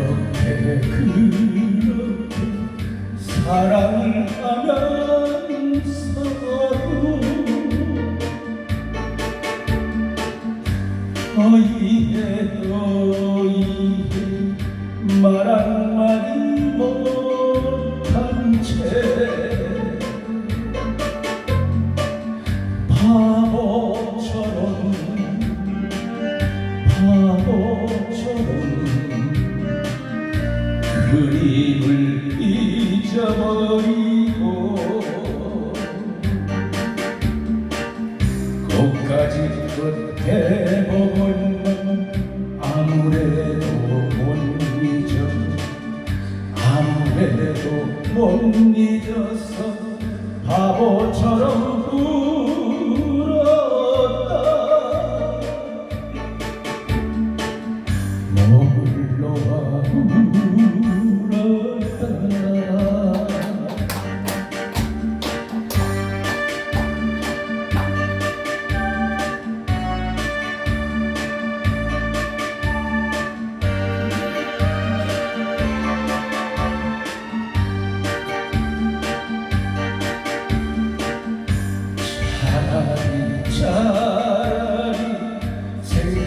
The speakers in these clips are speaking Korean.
그렇게 그렇게 사랑하면서도 어이해도 이해 말 한마디 못한 채 바보처럼 바보처럼 그림을 잊어버리고 끝까지 끝에 보고는 아무래도 못 잊어. 아무래도 못 잊어서 바보처럼 울었다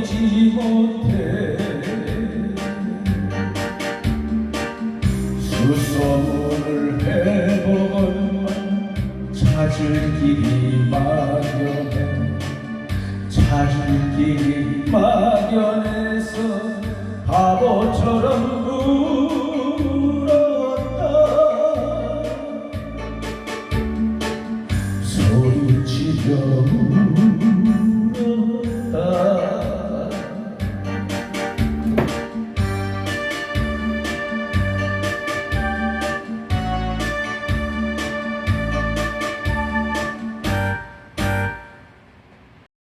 리지 못해. 수소문을 해보건만 찾을 길이 막연해. 찾을 길이 막연해서 바보처럼